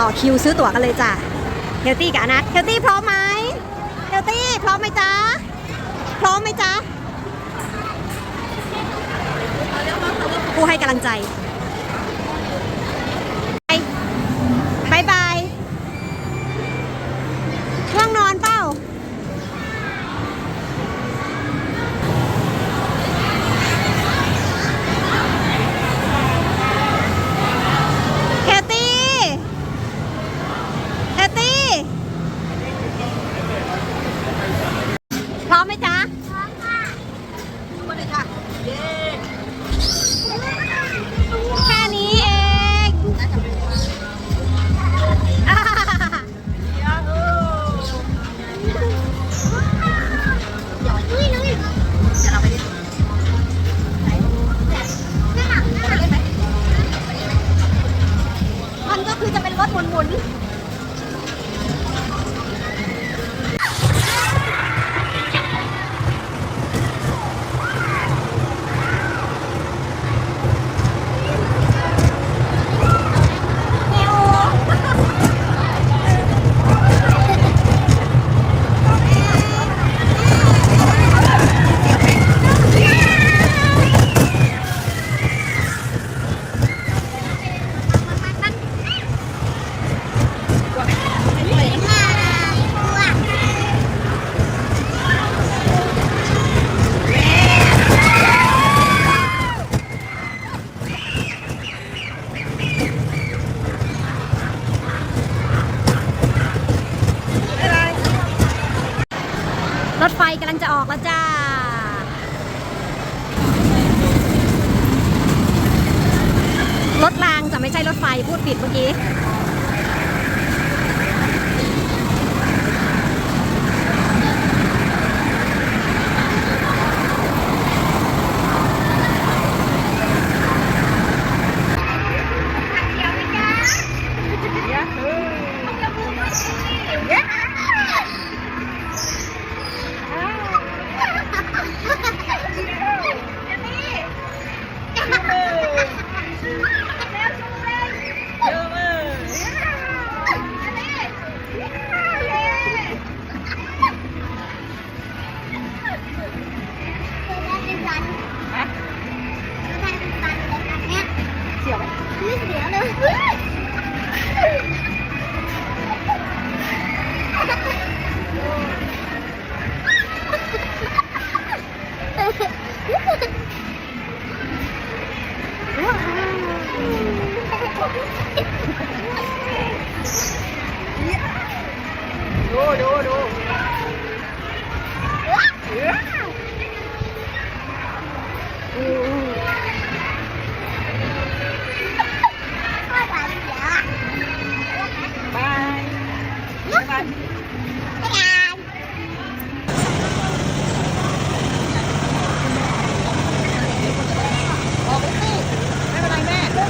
ต่อคิวซื้อตั๋วกันเลยจ้ะเฮลตี้กันนะเฮลตี้พร้อมไหมเฮลตี้พร้อมไหมจ๊ะ พร้อมไหมจ๊ะกูให้กำลังใจ ไฟพูดผิดเมื่อกี้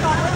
Thank you.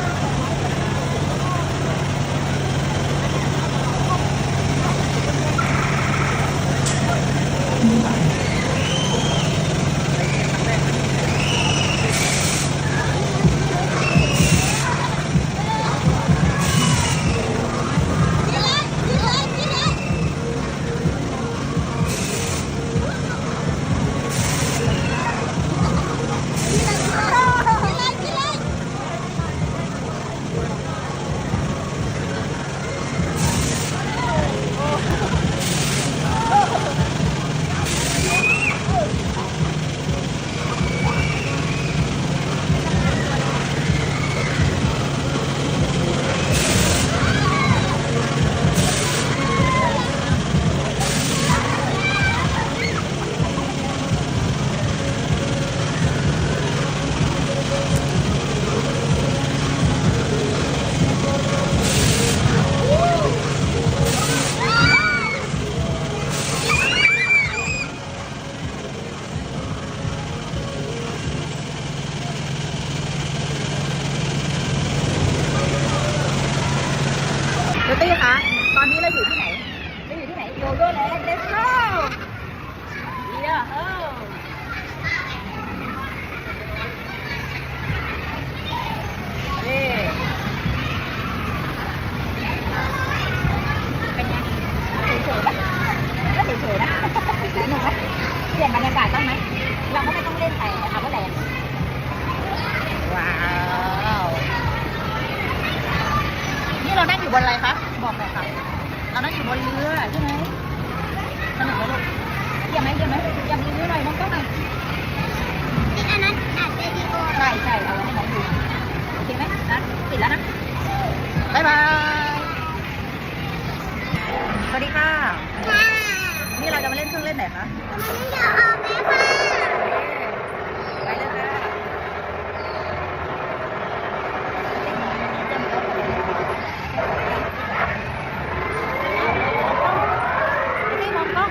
ปิดแล้วนะบ๊ายบาย สวัสดีค่ะค่ะ นี่เราจะมาเล่นเครื่องเล่นไหนคะ มันไม่ยอมออกแม่ค่ะ ไปเลยค่ะไม่มองกล้อง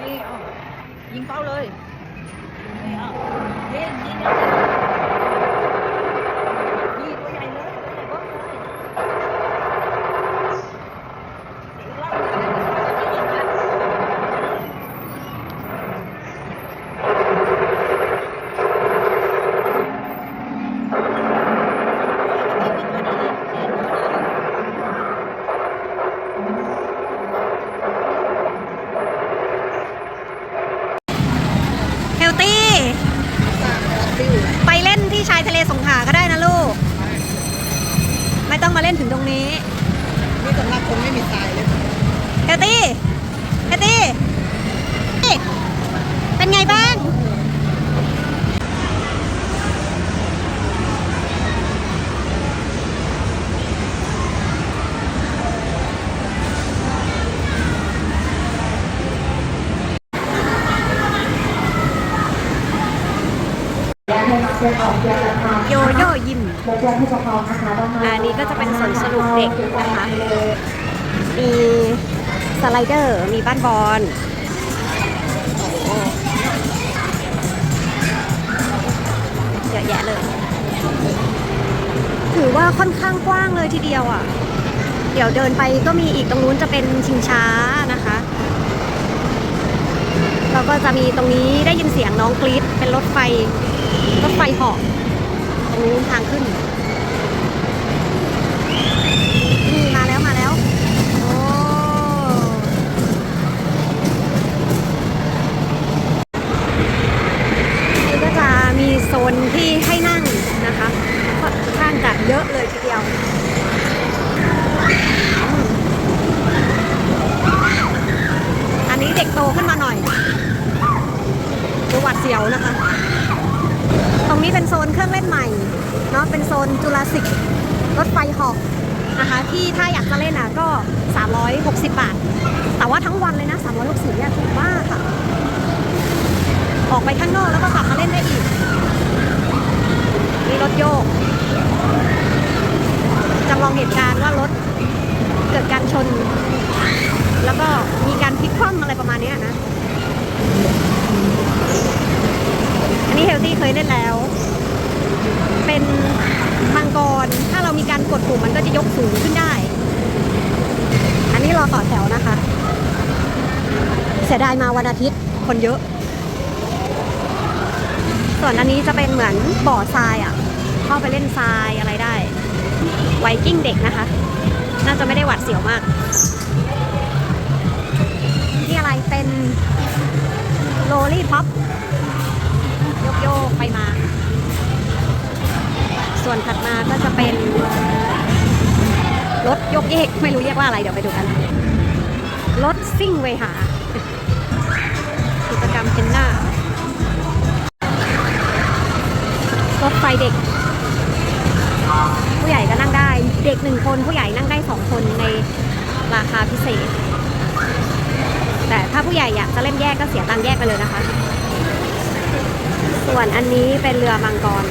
นี่เอายิงเป้าเลยนี่เอายิงยิงเอายิงตัวใหญ่เลยตัวใหญ่เบ้อเลยอีกรอบหนึ่งจะยิงนะยิงตัวนี้ยิงตัวนี้ เฮลตี้ ไปเล่นที่ชายทะเลสงขลาก็ได้นะลูก ไม่ต้องมาเล่นถึงตรงนี้นี่สำหรับคนไม่มีทรายเลยเฮลตี้เฮลตี้เป็นไงบ้าง โยโย่ยิม อันนี้ก็จะเป็นสวนสนุกเด็กนะคะ มีสไลเดอร์ มีบ้านบอลโอ้เยอะแยะเลย ถือว่าค่อนข้างกว้างเลยทีเดียวอะ เดี๋ยวเดินไปก็มีอีกตรงนู้นจะเป็นชิงช้านะคะแล้วก็จะมีตรงนี้ได้ยินเสียงน้องกรี๊ดเป็นรถไฟ รถไฟหาะตรงนู้นทางขึ้นนี่มาแล้วมาแล้วโอ้นี่ก็จะมีโซนที่ให้นั่งนะคะค่อนข้างจะเยอะเลยทีเดียวอันนี้เด็กโตขึ้นมาหน่อยดูหวัดเสียวนะคะ รงนี้เป็นโซนเครื่องเล่นใหม่เนาะเป็นโซนจุลสิกรถไฟหอกนะคะที่ถ้าอยากจะเล่นอะก็ 360 บาท แต่ว่าทั้งวันเลยนะ 360เนี่ยถูกมากค่ะ ออกไปข้างนอกแล้วก็กลับมาเล่นได้อีก มีรถโยกจำลองเหตุการณ์ว่ารถเกิดการชน แล้วก็มีการพลิกคว่ำอะไรประมาณนี้นะ อันนี้เฮลตี้เคยเล่นแล้ว เป็นมังกร ถ้าเรามีการกดปุ่มมันก็จะยกสูงขึ้นได้ อันนี้รอต่อแถวนะคะ เสียดายมาวันอาทิตย์คนเยอะ ส่วนอันนี้จะเป็นเหมือนบ่อทรายอะ เข้าไปเล่นทรายอะไรได้ ไวกิ้งเด็กนะคะ น่าจะไม่ได้หวัดเสียวมากที่อะไรเป็นโรลลี่พ็อป โยกไปมา ส่วนถัดมาก็จะเป็น รถยกเยกไม่รู้เรียกว่าอะไรเดี๋ยวไปดูกัน รถซิ่งเวหา กิจกรรมเพนหน้ารถไฟเด็ก ผู้ใหญ่ก็นั่งได้ เด็กหนึ่งคนผู้ใหญ่นั่งได้สองคนในราคาพิเศษ แต่ถ้าผู้ใหญ่อยากจะเล่นแยกก็เสียตังค์แยกไปเลยนะคะ ส่วนอันนี้เป็นเรือมังกร